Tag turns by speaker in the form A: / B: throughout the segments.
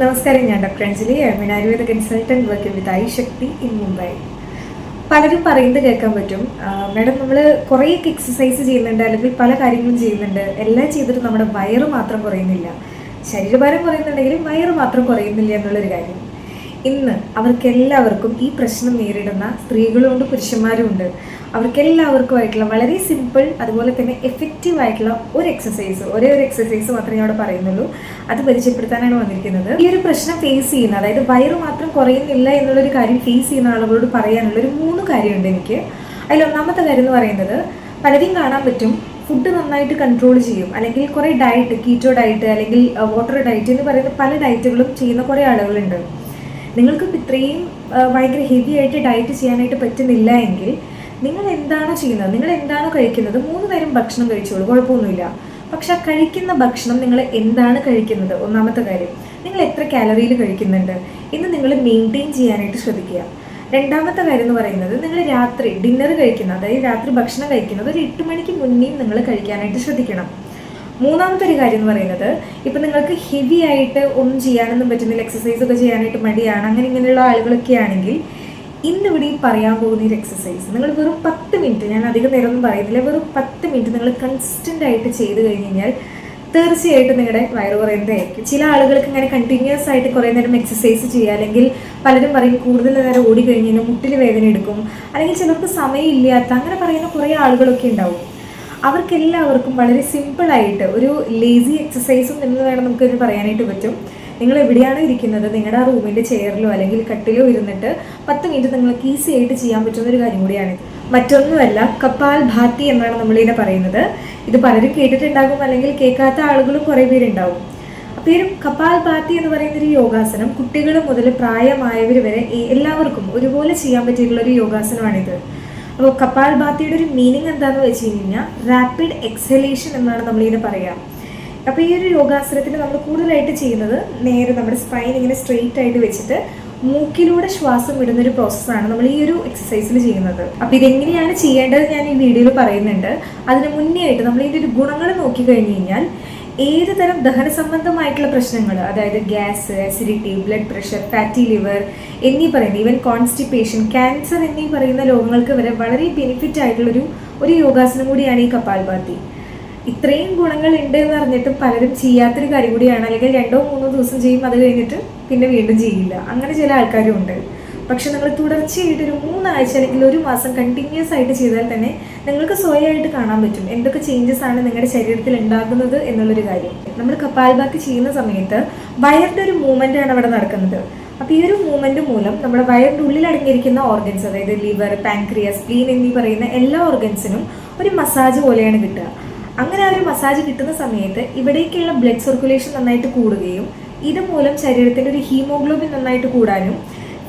A: നമസ്കാരം ഞാൻ doctor Anjali I Ayurveda consultant working with I Shakti in Mumbai. പലരും പറയുന്നത് കേൾക്കാൻ പറ്റും. മാഡം നമ്മൾ കുറേയൊക്കെ എക്സസൈസ് ചെയ്യുന്നുണ്ട് അല്ലെങ്കിൽ പല കാര്യങ്ങളും ചെയ്യുന്നുണ്ട്. എല്ലാം ചെയ്തിട്ട് നമ്മുടെ വയറ് മാത്രം കുറയുന്നില്ല. ശരീരഭാരം കുറയുന്നുണ്ടെങ്കിലും വയറ് മാത്രം കുറയുന്നില്ല എന്നുള്ളൊരു കാര്യം. ഇന്ന് അവർക്കെല്ലാവർക്കും ഈ പ്രശ്നം നേരിടുന്ന സ്ത്രീകളും ഉണ്ട് പുരുഷന്മാരും ഉണ്ട് അവർക്കെല്ലാവർക്കുമായിട്ടുള്ള വളരെ സിമ്പിൾ അതുപോലെ തന്നെ എഫക്റ്റീവ് ആയിട്ടുള്ള ഒരു എക്സസൈസ് ഒരേ ഒരു എക്സസൈസ് മാത്രമേ ഞാൻ അവിടെ പറയുന്നുള്ളൂ. അത് പരിചയപ്പെടുത്താനാണ് വന്നിരിക്കുന്നത്. ഈ ഒരു പ്രശ്നം ഫേസ് ചെയ്യുന്ന അതായത് വയറ് മാത്രം കുറയുന്നില്ല എന്നുള്ളൊരു കാര്യം ഫേസ് ചെയ്യുന്ന ആളുകളോട് പറയാനുള്ള ഒരു മൂന്ന് കാര്യമുണ്ട് എനിക്ക്. അതിൽ ഒന്നാമത്തെ കാര്യം എന്ന് പറയുന്നത് പലരെയും കാണാൻ പറ്റും. ഫുഡ് നന്നായിട്ട് കൺട്രോൾ ചെയ്യും. അല്ലെങ്കിൽ കുറേ ഡയറ്റ് കീറ്റോ ഡയറ്റ് അല്ലെങ്കിൽ വാട്ടർ ഡയറ്റ് എന്ന് പറയുന്ന പല ഡയറ്റുകളും ചെയ്യുന്ന കുറേ ആളുകളുണ്ട്. നിങ്ങൾക്കിപ്പോൾ ഇത്രയും ഭയങ്കര ഹെവി ആയിട്ട് ഡയറ്റ് ചെയ്യാനായിട്ട് പറ്റുന്നില്ല എങ്കിൽ നിങ്ങൾ എന്താണോ ചെയ്യുന്നത്? നിങ്ങൾ എന്താണോ കഴിക്കുന്നത്? മൂന്ന് നേരം ഭക്ഷണം കഴിച്ചോളൂ. കുഴപ്പമൊന്നുമില്ല. പക്ഷെ ആ കഴിക്കുന്ന ഭക്ഷണം നിങ്ങൾ എന്താണ് കഴിക്കുന്നത്? ഒന്നാമത്തെ കാര്യം നിങ്ങൾ എത്ര കാലറിയിൽ കഴിക്കുന്നുണ്ട്? ഇന്ന് നിങ്ങൾ മെയിന്റെയിൻ ചെയ്യാനായിട്ട് ശ്രദ്ധിക്കുക. രണ്ടാമത്തെ കാര്യം എന്ന് പറയുന്നത് നിങ്ങൾ രാത്രി ഡിന്നർ കഴിക്കുന്ന അതായത് രാത്രി ഭക്ഷണം കഴിക്കുന്നത് ഒരു എട്ട് മണിക്ക് മുന്നേയും നിങ്ങൾ കഴിക്കാനായിട്ട് ശ്രദ്ധിക്കണം. മൂന്നാമത്തെ ഒരു കാര്യം എന്ന് പറയുന്നത് ഇപ്പം നിങ്ങൾക്ക് ഹെവി ആയിട്ട് ഒന്നും ചെയ്യാനൊന്നും പറ്റുന്നില്ല എക്സസൈസ് ഒക്കെ ചെയ്യാനായിട്ട് മടിയാണ് അങ്ങനെ ഇങ്ങനെയുള്ള ആളുകളൊക്കെ ആണെങ്കിൽ ഇന്നിവിടെ ഈ പറയാൻ പോകുന്ന ഒരു എക്സസൈസ് നിങ്ങൾ വെറും പത്ത് മിനിറ്റ് ഞാൻ അധികം നേരം ഒന്നും പറയുന്നില്ല വെറും പത്ത് മിനിറ്റ് നിങ്ങൾ കൺസിസ്റ്റന്റ് ആയിട്ട് ചെയ്ത് കഴിഞ്ഞ് കഴിഞ്ഞാൽ തീർച്ചയായിട്ടും നിങ്ങളുടെ വയറ് കുറയുന്നതായിരിക്കും. ചില ആളുകൾക്ക് ഇങ്ങനെ കണ്ടിന്യൂസ് ആയിട്ട് കുറേ നേരം എക്സസൈസ് ചെയ്യുക അല്ലെങ്കിൽ പലരും പറയും കൂടുതൽ നേരം ഓടി കഴിഞ്ഞാൽ മുട്ടിൽ വേദന എടുക്കും അല്ലെങ്കിൽ ചിലർക്ക് സമയമില്ലാത്ത അങ്ങനെ പറയുന്ന കുറേ ആളുകളൊക്കെ ഉണ്ടാവും. അവർക്കെല്ലാവർക്കും വളരെ സിമ്പിളായിട്ട് ഒരു ലേസി എക്സസൈസും എന്ന് വേണം നമുക്കിത് പറയാനായിട്ട് പറ്റും. നിങ്ങൾ എവിടെയാണ് ഇരിക്കുന്നത്? നിങ്ങളുടെ റൂമിന്റെ ചെയറിലോ അല്ലെങ്കിൽ കട്ടിലോ ഇരുന്നിട്ട് പത്ത് മിനിറ്റ് നിങ്ങൾക്ക് ഈസി ആയിട്ട് ചെയ്യാൻ പറ്റുന്ന ഒരു കാര്യം കൂടിയാണ് മറ്റൊന്നുമല്ല കപ്പാൽ ഭാത്തി എന്നാണ് നമ്മളിതിനെ പറയുന്നത്. ഇത് പലരും കേട്ടിട്ടുണ്ടാകും അല്ലെങ്കിൽ കേൾക്കാത്ത ആളുകളും കുറേ പേരുണ്ടാവും. അപ്പോൾ ഈ കപ്പാൽ ഭാത്തി എന്ന് പറയുന്ന ഒരു യോഗാസനം കുട്ടികൾ മുതൽ പ്രായമായവർ വരെ എല്ലാവർക്കും ഒരുപോലെ ചെയ്യാൻ പറ്റിയിട്ടുള്ള ഒരു യോഗാസനമാണിത്. അപ്പോൾ കപാൽ ഭാത്തിയുടെ ഒരു മീനിങ് എന്താണെന്ന് വെച്ച് കഴിഞ്ഞാൽ റാപ്പിഡ് എക്സലേഷൻ എന്നാണ് നമ്മളിതിനെ പറയുക അപ്പോൾ ഈ ഒരു യോഗാസനത്തിൽ നമ്മൾ കൂടുതലായിട്ട് ചെയ്യുന്നത് നേരെ നമ്മുടെ സ്പൈൻ ഇങ്ങനെ സ്ട്രെയിറ്റ് ആയിട്ട് വെച്ചിട്ട് മൂക്കിലൂടെ ശ്വാസം വിടുന്ന ഒരു പ്രോസസ്സാണ് നമ്മൾ ഈ ഒരു എക്സസൈസിൽ ചെയ്യുന്നത്. അപ്പോൾ ഇതെങ്ങനെയാണ് ചെയ്യേണ്ടത് ഞാൻ ഈ വീഡിയോയിൽ പറയുന്നുണ്ട്. അതിന് മുന്നേ ആയിട്ട് നമ്മൾ ഇതിന്റെ ഒരു ഗുണങ്ങൾ നോക്കി കഴിഞ്ഞ് കഴിഞ്ഞാൽ ഏത് തരം ദഹന സംബന്ധമായിട്ടുള്ള പ്രശ്നങ്ങൾ അതായത് gas acidity blood pressure fatty liver എന്നീ പറയുന്ന ഈവൻ കോൺസ്റ്റിപ്പേഷൻ ക്യാൻസർ എന്നീ പറയുന്ന രോഗങ്ങൾക്ക് വരെ വളരെ ബെനിഫിറ്റ് ആയിട്ടുള്ളൊരു ഒരു യോഗാസനം കൂടിയാണ് ഈ കപാൽഭാതി ഇത്രയും ഗുണങ്ങൾ ഉണ്ട് എന്ന് പറഞ്ഞിട്ട് പലരും ചെയ്യാത്തൊരു കാര്യം കൂടിയാണ്. അല്ലെങ്കിൽ രണ്ടോ മൂന്നോ ദിവസം ചെയ്യും അത് കഴിഞ്ഞിട്ട് പിന്നെ വീണ്ടും ചെയ്യില്ല. അങ്ങനെ ചില ആൾക്കാരും ഉണ്ട്. പക്ഷെ നിങ്ങൾ തുടർച്ചയായിട്ട് ഒരു മൂന്നാഴ്ച അല്ലെങ്കിൽ ഒരു മാസം കണ്ടിന്യൂസ് ആയിട്ട് ചെയ്താൽ തന്നെ നിങ്ങൾക്ക് സ്വയമായിട്ട് കാണാൻ പറ്റും. എന്തൊക്കെ ചേഞ്ചസ് ആണ് നിങ്ങളുടെ ശരീരത്തിൽ ഉണ്ടാകുന്നത് എന്നുള്ളൊരു കാര്യം. നമ്മൾ കപാൽബാത്തി ചെയ്യുന്ന സമയത്ത് വയറിന്റെ ഒരു മൂവ്മെന്റ് ആണ് അവിടെ നടക്കുന്നത്. അപ്പോൾ ഈ ഒരു മൂവ്മെന്റ് മൂലം നമ്മുടെ വയറിന്റെ ഉള്ളിൽ അടങ്ങിയിരിക്കുന്ന ഓർഗൻസ് അതായത് ലിവർ പാൻക്രിയസ് സ്പ്ലീൻ എന്നീ പറയുന്ന എല്ലാ ഓർഗൻസിനും ഒരു മസാജ് പോലെയാണ് കിട്ടുക. അങ്ങനെ ആ ഒരു മസാജ് കിട്ടുന്ന സമയത്ത് ഇവിടേക്കുള്ള ബ്ലഡ് സർക്കുലേഷൻ നന്നായിട്ട് കൂടുകയും ഇതുമൂലം ശരീരത്തിന്റെ ഒരു ഹീമോഗ്ലോബിൻ നന്നായിട്ട് കൂടാനും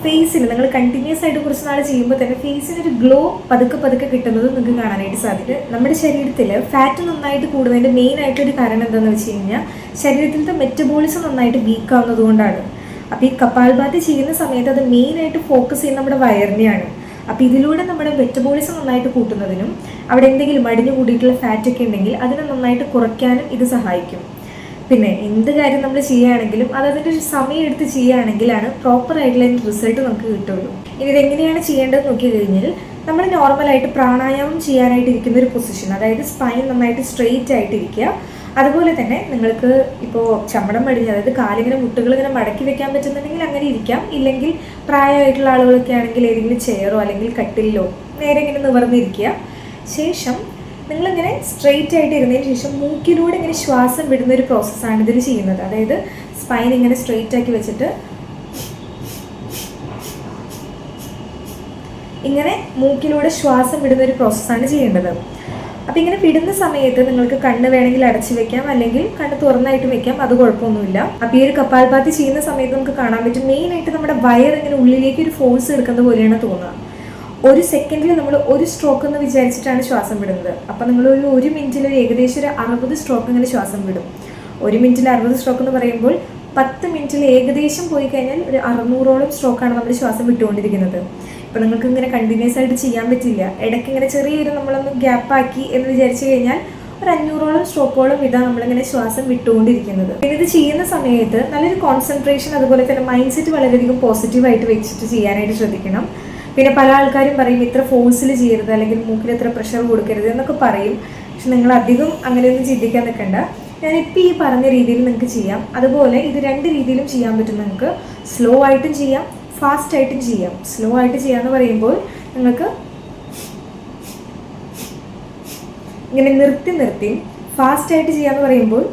A: ഫേസിന് നിങ്ങൾ കണ്ടിന്യൂസ് ആയിട്ട് കുറച്ച് നാൾ ചെയ്യുമ്പോൾ തന്നെ ഫേസിന് ഒരു ഗ്ലോ പതുക്കെ പതുക്കെ കിട്ടുന്നത് നിങ്ങൾക്ക് കാണാനായിട്ട് സാധിക്കും. നമ്മുടെ ശരീരത്തിൽ ഫാറ്റ് നന്നായിട്ട് കൂടുന്നതിന്റെ മെയിൻ ആയിട്ടൊരു കാരണം എന്താണെന്ന് വെച്ച് കഴിഞ്ഞാൽ ശരീരത്തിലത്തെ മെറ്റബോളിസം നന്നായിട്ട് വീക്ക് ആവുന്നത് കൊണ്ടാണ്. അപ്പോൾ ഈ കപാൽഭാതി ചെയ്യുന്ന സമയത്ത് അത് മെയിനായിട്ട് ഫോക്കസ് ചെയ്യുന്ന നമ്മുടെ വയറിനെയാണ്. അപ്പോൾ ഇതിലൂടെ നമ്മുടെ മെറ്റബോളിസം നന്നായിട്ട് കൂട്ടുന്നതിനും അവിടെ എന്തെങ്കിലും അടിഞ്ഞു കൂടിയിട്ടുള്ള ഫാറ്റൊക്കെ ഉണ്ടെങ്കിൽ അതിനെ നന്നായിട്ട് കുറയ്ക്കാനും ഇത് സഹായിക്കും. പിന്നെ എന്ത് കാര്യം നമ്മൾ ചെയ്യുകയാണെങ്കിലും അത് അതിന്റെ ഒരു സമയം എടുത്ത് ചെയ്യുകയാണെങ്കിലാണ് പ്രോപ്പർ ആയിട്ടുള്ള റിസൾട്ട് നമുക്ക് കിട്ടുള്ളൂ. ഇനി ഇതെങ്ങനെയാണ് ചെയ്യേണ്ടത് നോക്കി കഴിഞ്ഞാൽ നമ്മൾ നോർമലായിട്ട് പ്രാണായാമം ചെയ്യാനായിട്ട് ഇരിക്കുന്ന ഒരു പൊസിഷൻ അതായത് സ്പൈൻ നന്നായിട്ട് സ്ട്രെയിറ്റ് ആയിട്ട് ഇരിക്കുക. അതുപോലെ തന്നെ നിങ്ങൾക്ക് ഇപ്പോൾ ചമ്മടം മടിഞ്ഞ് അതായത് കാലിങ്ങനെ മുട്ടുകൾ ഇങ്ങനെ മടക്കി വെക്കാൻ പറ്റുന്നുണ്ടെങ്കിൽ അങ്ങനെ ഇരിക്കാം. ഇല്ലെങ്കിൽ പ്രായമായിട്ടുള്ള ആളുകളൊക്കെ ആണെങ്കിൽ ഏതെങ്കിലും ചെയറോ അല്ലെങ്കിൽ കട്ടിലോ നേരെ ഇങ്ങനെ നിവർന്നിരിക്കുക ശേഷം നിങ്ങളിങ്ങനെ സ്ട്രെയിറ്റ് ആയിട്ട് ഇരുന്നതിന് ശേഷം മൂക്കിലൂടെ ഇങ്ങനെ ശ്വാസം വിടുന്ന ഒരു പ്രോസസ്സാണ് ഇതിൽ ചെയ്യുന്നത്. അതായത് സ്പൈൻ ഇങ്ങനെ സ്ട്രെയിറ്റ് ആക്കി വെച്ചിട്ട് ഇങ്ങനെ മൂക്കിലൂടെ ശ്വാസം വിടുന്ന ഒരു പ്രോസസ്സാണ് ചെയ്യേണ്ടത്. അപ്പോൾ ഇങ്ങനെ വിടുന്ന സമയത്ത് നിങ്ങൾക്ക് കണ്ണ് വേണമെങ്കിൽ അടച്ചു വെക്കാം അല്ലെങ്കിൽ കണ്ണ് തുറന്നായിട്ട് വെക്കാം അത് കുഴപ്പമൊന്നുമില്ല. അപ്പോൾ ഈ ഒരു കപ്പാൽപാത്തി ചെയ്യുന്ന സമയത്ത് നമുക്ക് കാണാൻ പറ്റും മെയിനായിട്ട് നമ്മുടെ വയർ ഇങ്ങനെ ഉള്ളിലേക്ക് ഒരു ഫോഴ്സ് എടുക്കുന്ന പോലെയാണ് തോന്നുക. ഒരു സെക്കൻഡിൽ നമ്മൾ ഒരു സ്ട്രോക്ക് എന്ന് വിചാരിച്ചിട്ടാണ് ശ്വാസം വിടുന്നത്. അപ്പം നിങ്ങൾ ഒരു ഒരു മിനിറ്റിൽ ഒരു ഏകദേശം ഒരു അറുപത് സ്ട്രോക്ക് ഇങ്ങനെ ശ്വാസം വിടും. ഒരു മിനിറ്റിൽ അറുപത് സ്ട്രോക്ക് എന്ന് പറയുമ്പോൾ പത്ത് മിനിറ്റിൽ ഏകദേശം പോയി കഴിഞ്ഞാൽ ഒരു അറുന്നൂറോളം സ്ട്രോക്കാണ് നമ്മൾ ശ്വാസം വിട്ടുകൊണ്ടിരിക്കുന്നത്. ഇപ്പം നിങ്ങൾക്ക് ഇങ്ങനെ കണ്ടിന്യൂസ് ആയിട്ട് ചെയ്യാൻ പറ്റില്ല. ഇടയ്ക്ക് ഇങ്ങനെ ചെറിയൊരു നമ്മളൊന്ന് ഗ്യാപ്പാക്കി എന്ന് വിചാരിച്ചു കഴിഞ്ഞാൽ ഒരു അഞ്ഞൂറോളം സ്ട്രോക്കോളം ഇതാണ് നമ്മളിങ്ങനെ ശ്വാസം വിട്ടുകൊണ്ടിരിക്കുന്നത്. പിന്നെ ഇത് ചെയ്യുന്ന സമയത്ത് നല്ലൊരു കോൺസെൻട്രേഷൻ അതുപോലെ തന്നെ മൈൻഡ് സെറ്റ് വളരെയധികം പോസിറ്റീവായിട്ട് വെച്ചിട്ട് ചെയ്യാനായിട്ട് ശ്രദ്ധിക്കണം. പിന്നെ പല ആൾക്കാരും പറയും ഇത്ര ഫോഴ്സിൽ ചെയ്യരുത് അല്ലെങ്കിൽ മൂക്കിൽ ഇത്ര പ്രഷർ കൊടുക്കരുത് എന്നൊക്കെ പറയും. പക്ഷെ നിങ്ങൾ അധികം അങ്ങനെയൊന്നും ചിന്തിക്കാൻ നിൽക്കണ്ട. ഞാനിപ്പോൾ ഈ പറഞ്ഞ രീതിയിൽ നിങ്ങൾക്ക് ചെയ്യാം. അതുപോലെ ഇത് രണ്ട് രീതിയിലും ചെയ്യാൻ പറ്റും നിങ്ങൾക്ക്. സ്ലോ ആയിട്ടും ചെയ്യാം ഫാസ്റ്റ് ആയിട്ടും ചെയ്യാം. സ്ലോ ആയിട്ട് ചെയ്യാമെന്ന് പറയുമ്പോൾ നിങ്ങൾക്ക് ഇങ്ങനെ നിർത്തി നിർത്തി ഫാസ്റ്റ് ആയിട്ട് ചെയ്യാന്ന് പറയുമ്പോൾ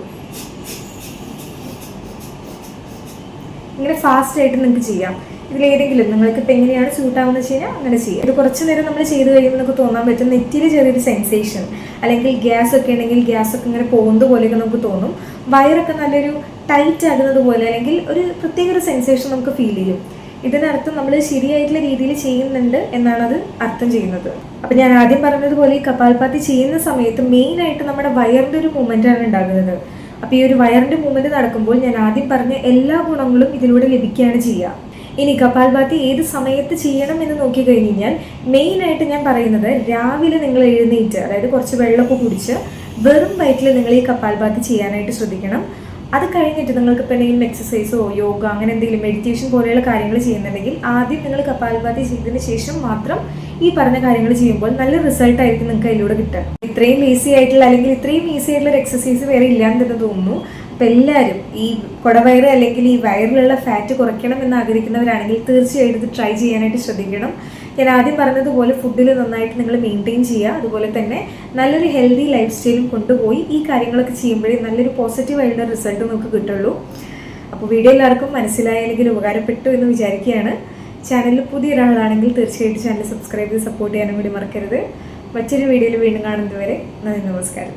A: ഇങ്ങനെ ഫാസ്റ്റ് ആയിട്ട് നിങ്ങൾക്ക് ചെയ്യാം. ഇതിലേതെങ്കിലും നിങ്ങൾക്ക് ഇപ്പം എങ്ങനെയാണ് സൂട്ടാവുന്നത് വെച്ച് കഴിഞ്ഞാൽ അങ്ങനെ ചെയ്യുക. ഇത് കുറച്ച് നേരം നമ്മൾ ചെയ്ത് കഴിയുമ്പോൾ നമുക്ക് തോന്നാൻ പറ്റും നെറ്റിയിൽ ചെറിയൊരു സെൻസേഷൻ അല്ലെങ്കിൽ ഗ്യാസ് ഒക്കെ ഉണ്ടെങ്കിൽ ഗ്യാസ് ഒക്കെ ഇങ്ങനെ പോകുന്നത് പോലെയൊക്കെ നമുക്ക് തോന്നും. വയറൊക്കെ നല്ലൊരു ടൈറ്റ് ആകുന്നത് പോലെ അല്ലെങ്കിൽ ഒരു പ്രത്യേക ഒരു സെൻസേഷൻ നമുക്ക് ഫീൽ ചെയ്യും. ഇതിനർത്ഥം നമ്മൾ ശരിയായിട്ടുള്ള രീതിയിൽ ചെയ്യുന്നുണ്ട് എന്നാണ് അത് അർത്ഥം ചെയ്യുന്നത്. അപ്പം ഞാൻ ആദ്യം പറഞ്ഞതുപോലെ ഈ കപാൽപാത്തി ചെയ്യുന്ന സമയത്ത് മെയിൻ ആയിട്ട് നമ്മുടെ വയറിന്റെ ഒരു മൂവ്മെന്റ് ആണ് ഉണ്ടാകുന്നത്. അപ്പോൾ ഈ ഒരു വയറിന്റെ മൂവ്മെന്റ് നടക്കുമ്പോൾ ഞാൻ ആദ്യം പറഞ്ഞ എല്ലാ ഗുണങ്ങളും ഇതിലൂടെ ലഭിക്കുകയാണ് ചെയ്യുക. ഇനി കപാൽഭാതി ഏത് സമയത്ത് ചെയ്യണം എന്ന് നോക്കി കഴിഞ്ഞ് കഴിഞ്ഞാൽ മെയിനായിട്ട് ഞാൻ പറയുന്നത് രാവിലെ നിങ്ങൾ എഴുന്നേറ്റ് അതായത് കുറച്ച് വെള്ളമൊക്കെ കുടിച്ച് വെറും വയറ്റിൽ നിങ്ങൾ ഈ കപാൽഭാതി ചെയ്യാനായിട്ട് ശ്രദ്ധിക്കണം. അത് കഴിഞ്ഞിട്ട് നിങ്ങൾക്ക് ഇപ്പോൾ എന്തെങ്കിലും എക്സസൈസോ യോഗ അങ്ങനെ എന്തെങ്കിലും മെഡിറ്റേഷൻ പോലെയുള്ള കാര്യങ്ങൾ ചെയ്യുന്നുണ്ടെങ്കിൽ ആദ്യം നിങ്ങൾ കപാൽഭാതി ചെയ്തതിന് ശേഷം മാത്രം ഈ പറഞ്ഞ കാര്യങ്ങൾ ചെയ്യുമ്പോൾ നല്ല റിസൾട്ട് ആയിരിക്കും നിങ്ങൾക്ക് അതിലൂടെ കിട്ടുക. ഇത്രയും ഈസി ആയിട്ടുള്ള അല്ലെങ്കിൽ ഇത്രയും ഈസി ആയിട്ടുള്ള ഒരു എക്സസൈസ് വേറെ ഇല്ലാന്ന് തന്നെ തോന്നുന്നു. അപ്പം എല്ലാവരും ഈ കുടവയറ് അല്ലെങ്കിൽ ഈ വയറിലുള്ള ഫാറ്റ് കുറയ്ക്കണം എന്ന് ആഗ്രഹിക്കുന്നവരാണെങ്കിൽ തീർച്ചയായിട്ടും ഇത് ട്രൈ ചെയ്യാനായിട്ട് ശ്രദ്ധിക്കണം. ഞാൻ ആദ്യം പറഞ്ഞതുപോലെ ഫുഡിൽ നന്നായിട്ട് നിങ്ങൾ മെയിന്റെയിൻ ചെയ്യുക. അതുപോലെ തന്നെ നല്ലൊരു ഹെൽത്തി ലൈഫ് സ്റ്റൈലും കൊണ്ടുപോയി ഈ കാര്യങ്ങളൊക്കെ ചെയ്യുമ്പോഴേ നല്ലൊരു പോസിറ്റീവ് ആയിട്ടുള്ള റിസൾട്ട് നമുക്ക് കിട്ടുള്ളൂ. അപ്പോൾ വീഡിയോ എല്ലാവർക്കും മനസ്സിലായി അല്ലെങ്കിൽ ഉപകാരപ്പെട്ടു എന്ന് വിചാരിക്കുകയാണ്. ചാനലിൽ പുതിയ ഒരാളാണെങ്കിൽ തീർച്ചയായിട്ടും ചാനൽ സബ്സ്ക്രൈബ് ചെയ്ത് സപ്പോർട്ട് ചെയ്യാനും കൂടി മറക്കരുത്. മറ്റൊരു വീഡിയോയിൽ വീണ്ടും കാണുന്നതുവരെ നന്ദി നമസ്കാരം.